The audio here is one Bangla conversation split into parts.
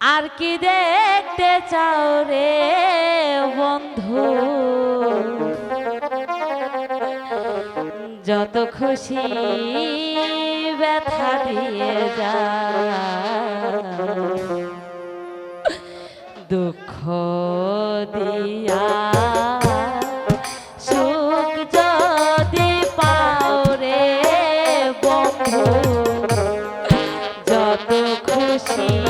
আর কি দেখতে চাও রে বন্ধু? যত খুশি ব্যথা দিয়ে যা। দুঃখ দিয়া সুখ বন্ধু যত খুশি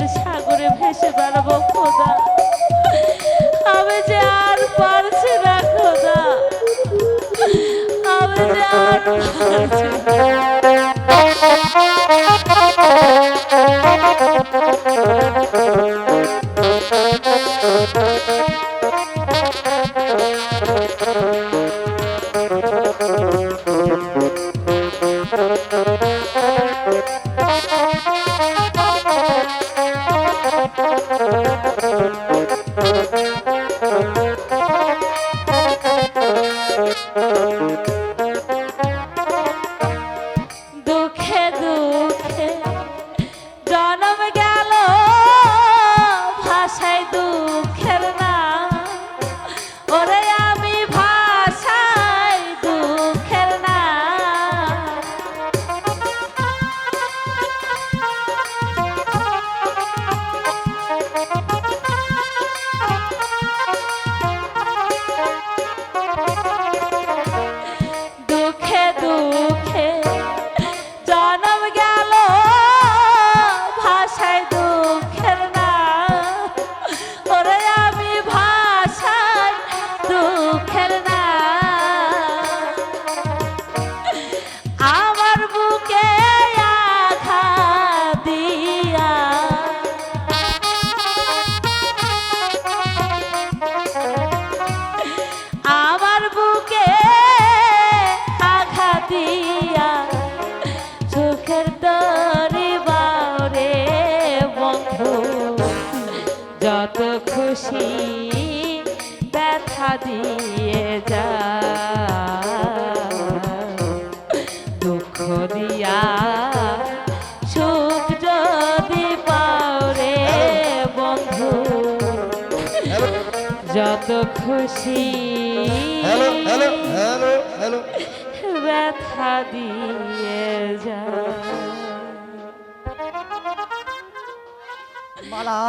দুঃখের সাগরে ভেসে বেড়াবো খোদা আমি যে আর পারছি না খোদা আমি যে আর পারছি না। যত খুশি ব্যথা দিয়ে যা। দুঃখ দিয়া সুখ যদি পাওরে বন্ধু যত খুশি হ্যালো হ্যালো হ্যালো হ্যালো। ব্যথা দিয়ে যা। মালা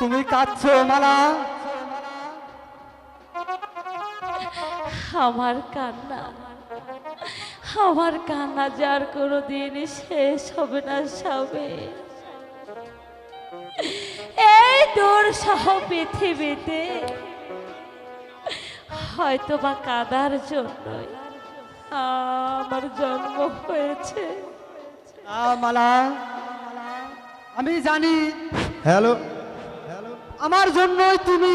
তুমি কাঁদছো মালা। আমার কান্না আমার কান্না যার কোনো দিন শেষ হবে না সবে। এই দূর সহ পৃথিবীতে হয়তো বা কাদার জন্যই আমার জন্ম হয়েছে। আ, মালা। আমি জানি। হ্যালো। আমার জন্যই তুমি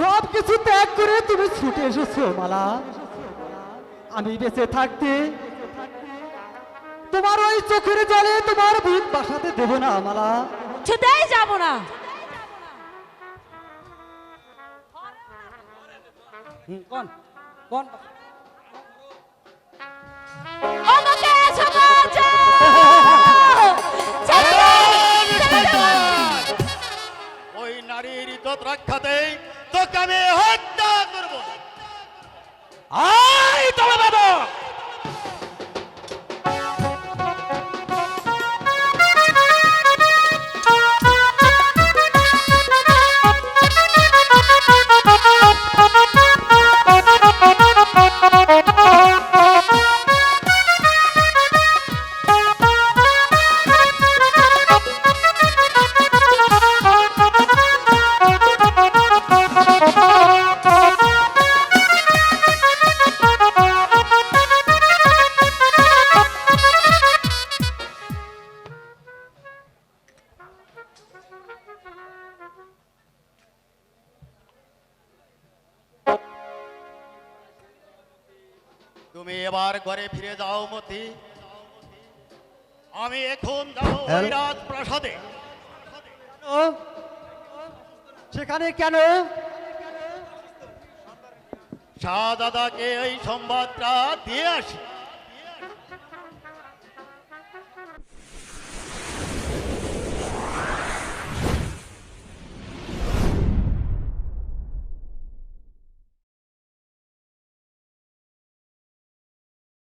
সব কিছু ত্যাগ করে তুমি ছুটে এসেছ মালা। আমি বেঁচে থাকতে তোমার ওই চোখের জলে তোমার বুক বাসাতে দেব না মালা। ছুতেই যাব না। কোন? কোন? রক্ষাতেই তোকে আমি হত্যা করব। আয় তুমি এবার ঘরে ফিরে যাও মতি। আমি এখন যাব রাজ প্রাসাদে। সেখানে কেন? শাহজাদাকে এই সংবাদটা দিয়ে আসি।